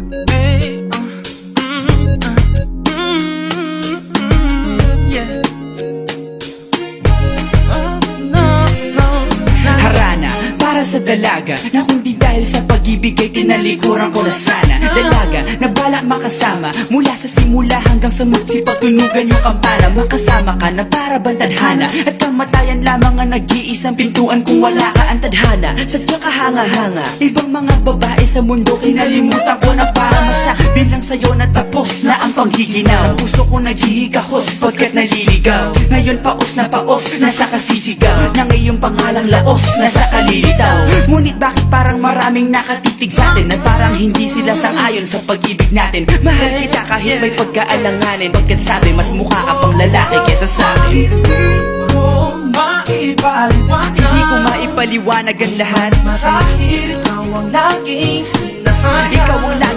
Hey, uh, mm, uh, sa dalaga Na kundi dahil sa pag-ibig ay tinalikuran ko na sana. Dalaga na balak makasama Mula sa simula hanggang sa magsipagtunugan yung kampana. Makasama ka na para bantadhana At kamatayan lamang ang nag-iisang pintuan. Kung wala ka ang tadhana Sadyang kahanga-hanga. Ibang mga babae sa mundo Kinalimutan ko na para masabi lang sa'yo na tapos na ang panggiginaw Ang puso ko naghihikahos pagkat naliligaw. Ngayon paos na paos, nasa kasisigaw. Na ngayong pangalang laos, nasa kalilitaw. Ngunit bakit parang maraming nakatitig sa atin? At parang hindi sila sang-ayon sa pag-ibig natin? Mahal kita kahit may pagkaalanganin. Pagkat sabi mas mukha ka pang lalaki kesa sa akin Hindi ko maipaliwanag Hindi ko maipaliwanag ang lahat. Marahil ikaw ang laging Ikaw ang laging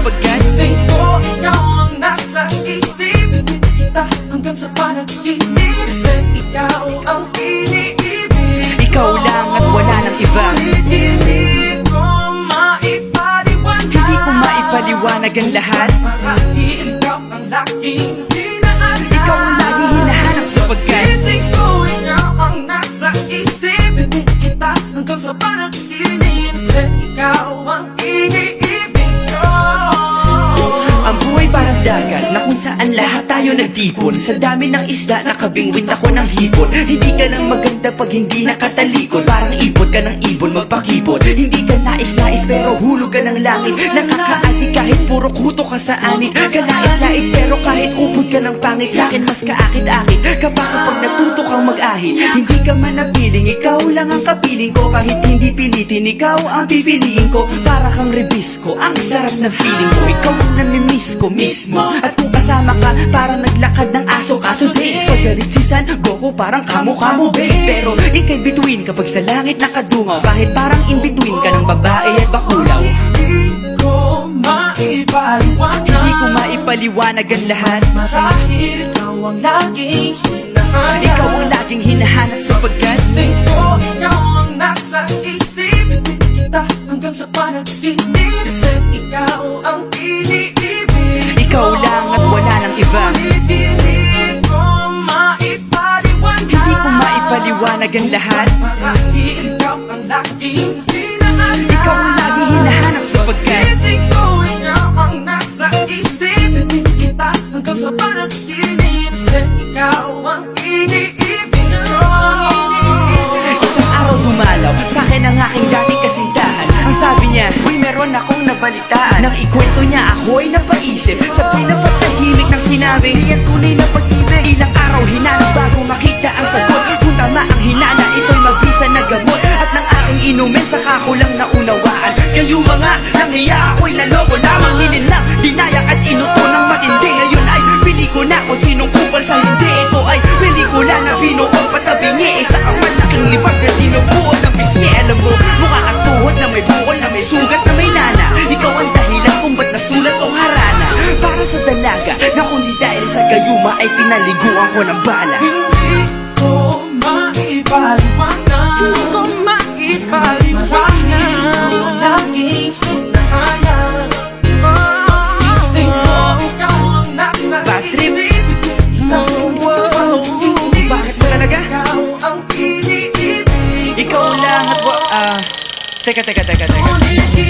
Gising ko, ikaw ang nasa isip. Kita hanggang sa panaginip. Kasi ikaw ang iniibig. Ikaw lang at wala nang iba. Hindi ko maipaliwanag. Hindi ko maipaliwanag ang lahat. Marahil ikaw ang laging dagat na kung tayo nagtipon Sa dami ng isda nakabingwit ako ng hipon. Hindi ka lang maganda pag hindi nakatalikod. Parang ipon ka ng ibon magpakipot Hindi ka nais-nais pero hulog ka ng langit. Nakakaati kahit puro kuto ka sa anit. Kalait-lait pero kahit upod ka ng pangit. Sa'kin mas kaakit-akit Kapag kapag natuto kang mag-ahit. Hindi ka man napiling, ikaw lang ang kapiling ko. Kahit hindi pilitin, ikaw ang pipiliin ko. Para kang rebisco, ang sarap ng feeling ko Ikaw ang namimiss ko mismo. At kung kasama ka, parang naglakad ng aso Kaso di, pagalit si San Goku parang kamo-kamo babe Pero ikay bituin kapag sa langit nakadungaw. Kahit parang in-between ka ng babae at bakulaw. Hindi ko maipaliwanag Hindi ko maipaliwanag ang lahat. Marahil ikaw ang laging hinahanap. Ikaw ang laging hinahanap sapagkat Gising ko, ikaw ang nasa isip. Hindi kita hanggang sa panaginip maipaliwanag ang lahat. Marahil ikaw ang laging hinahanap. Ikaw ang laging hinahanap sapagkat Gising ko, ikaw ang nasa isip. Hindi kita hanggang sa panaginip. Kasi ikaw ang iniibig ko Isang araw dumalaw. Sa akin ang aking dating kasintahan. Ang sabi niya, Uy meron akong nabalitaan. Nang ikwento niya ako'y napaisip Sa pinapatahimik ng sinabi Di yan tunay na pag-ibig. Ilang araw hinanap bago makita ang sagot inumin, saka ko lang naunawaan. Kayo mga nanghiya ako'y naloko lamang. Hinilang, dinayak at inuto ng matindi. Ngayon ay pili ko na kung sinong kupal sa hindi. Ito ay pelikula na binuong patabi niya Isa kang malaking libag na dinubuo ng pisngi Alam mo, mukha kang tuhod na may bukol na may sugat na may nana. Ikaw ang dahilan kung ba't nasulat o harana. Para sa dalaga na kundi dahil sa gayuma ay pinaliguan ko ng bala. Hindi ko maipaliwanag Hindi ko maipaliwanag teca, teca, teca, teca.